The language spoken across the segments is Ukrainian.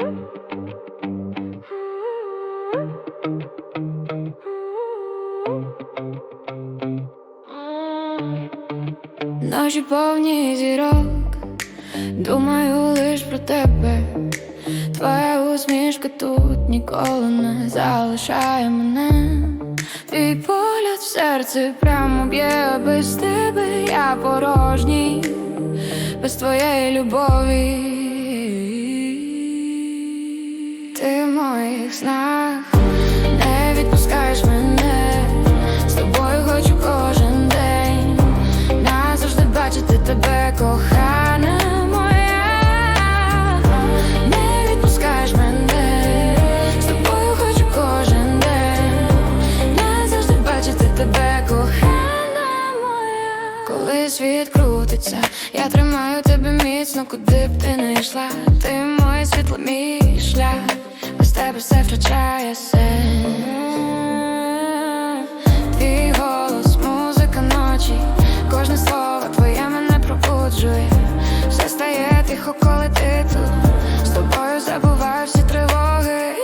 Ночі повні зірок, думаю лиш про тебе. Твоя усмішка тут ніколи не залишає мене. Твій погляд в серці прямо б'є без тебе, я порожній, без твоєї любові. Моїх снах не відпускаєш мене, з тобою хочу кожен день. Назавжди бачити тебе, кохана моя. Не відпускаєш мене, з тобою хочу кожен день. Назавжди бачити тебе, кохана моя. Коли світ крутиться, я тримаю тебе міцно, куди б ти не йшла. Ти моє світло, мій тебе все втрачає сенс. Твій голос, музика ночі, кожне слово твоє мене пробуджує. Все стає тихо, коли ти тут. З тобою забуваю всі тривоги.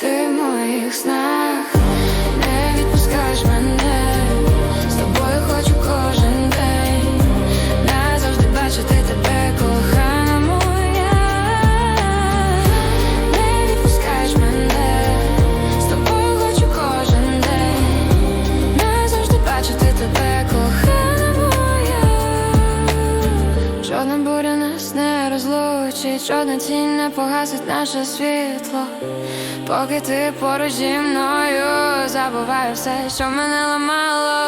Ти моїх снах не розлучить, жодна тінь не погасить наше світло. Поки ти поруч зі мною забуваю все, що мене ламало.